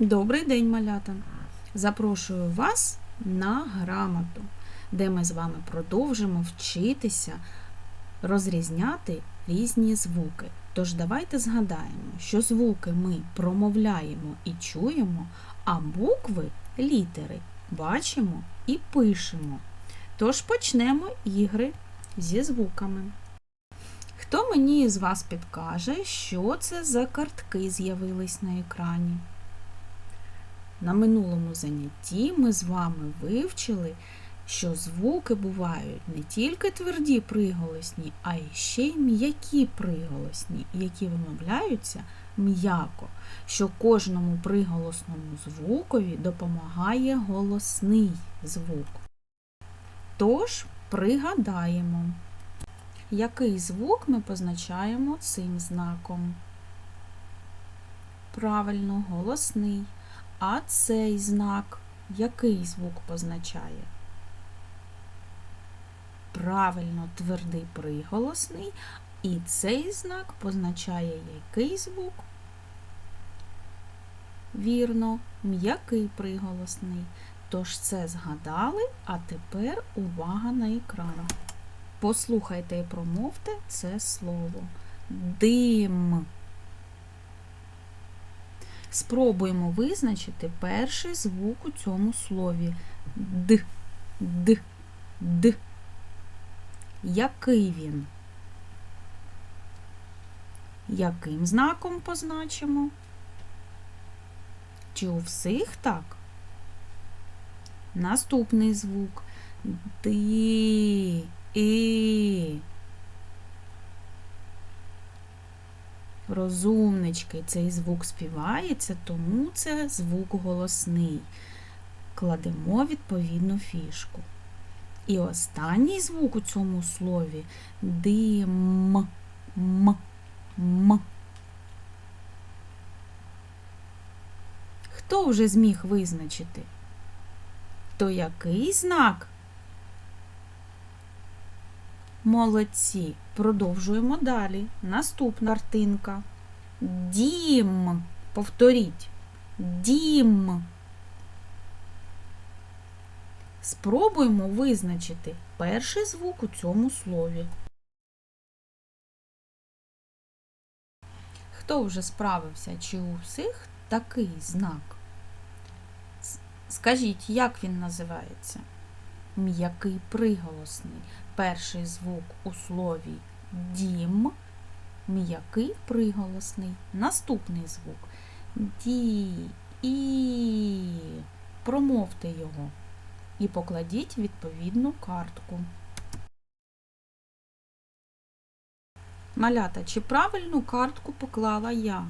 Добрий день, малята! Запрошую вас на грамоту, де ми з вами продовжимо вчитися розрізняти різні звуки. Тож давайте згадаємо, що звуки ми промовляємо і чуємо, а букви літери бачимо і пишемо. Тож почнемо ігри зі звуками. Хто мені з вас підкаже, що це за картки з'явились на екрані? На минулому занятті ми з вами вивчили, що звуки бувають не тільки тверді приголосні, а й ще й м'які приголосні, які вимовляються м'яко, що кожному приголосному звукові допомагає голосний звук. Тож пригадаємо, який звук ми позначаємо цим знаком. Правильно, голосний. А цей знак який звук позначає? Правильно, твердий приголосний. І цей знак позначає який звук? Вірно, м'який приголосний. Тож це згадали, а тепер увага на екран. Послухайте і промовте це слово. Дим. Спробуємо визначити перший звук у цьому слові Д, Д, Д. Який він? Яким знаком позначимо? Чи у всіх так? Наступний звук Ди, І. Розумнички, цей звук співається, тому це звук голосний. Кладемо відповідну фішку. І останній звук у цьому слові дим, м, м. Хто вже зміг визначити? То який знак? Молодці. Продовжуємо далі. Наступна картинка. Дім. Повторіть. Дім. Спробуємо визначити перший звук у цьому слові. Хто вже справився, чи у всіх такий знак? Скажіть, як він називається? М'який приголосний. Перший звук у слові дім, м'який приголосний. Наступний звук ді, і. Промовте його і покладіть відповідну картку. Малята, чи правильну картку поклала я?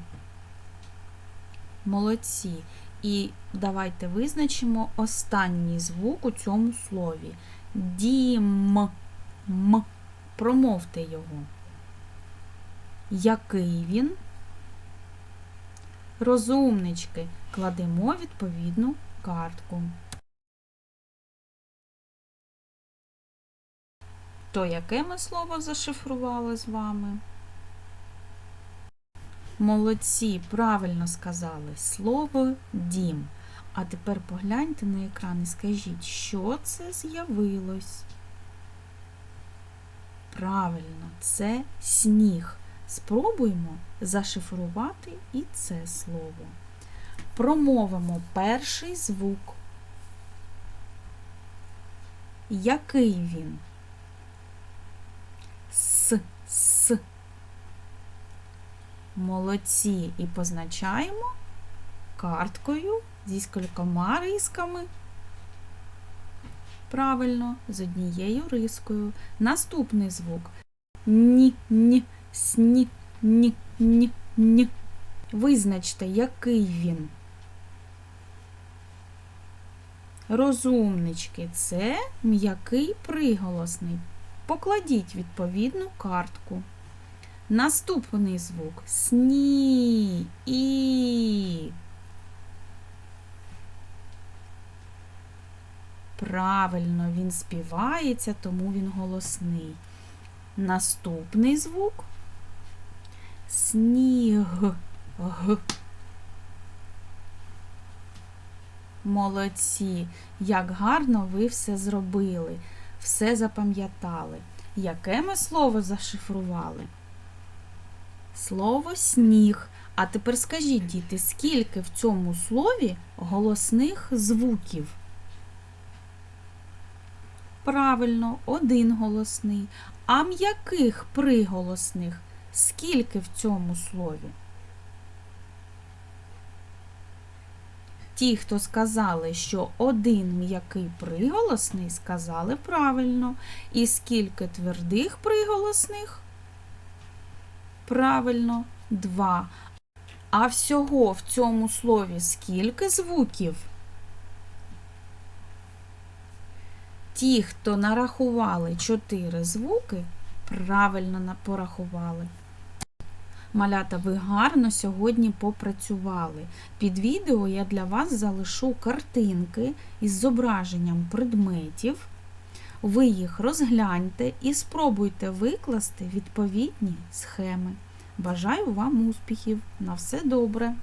Молодці. І давайте визначимо останній звук у цьому слові. Дім. М. Промовте його. Який він? Розумнички. Кладемо відповідну картку. То яке ми слово зашифрували з вами? Молодці, правильно сказали слово дім. А тепер погляньте на екран і скажіть, що це з'явилось? Правильно, це сніг. Спробуємо зашифрувати і це слово. Промовимо перший звук. Який він? С. Молодці. І позначаємо карткою зі скількома рисками. Правильно, з однією рискою. Наступний звук. Ні, ні, сні, ні, ні, ні. Визначте, який він. Розумнички, це м'який приголосний. Покладіть відповідну картку. Наступний звук сні і. Правильно, він співається, тому він голосний. Наступний звук сніг. Г. Молодці! Як гарно ви все зробили, все запам'ятали. Яке ми слово зашифрували? Слово сніг. А тепер скажіть, діти, скільки в цьому слові голосних звуків? Правильно, один голосний. А м'яких приголосних скільки в цьому слові? Ті, хто сказали, що один м'який приголосний, сказали правильно. І скільки твердих приголосних? Правильно, два. А всього в цьому слові скільки звуків? Ті, хто нарахували чотири звуки, правильно порахували. Малята, ви гарно сьогодні попрацювали. Під відео я для вас залишу картинки із зображенням предметів. Ви їх розгляньте і спробуйте викласти відповідні схеми. Бажаю вам успіхів! На все добре!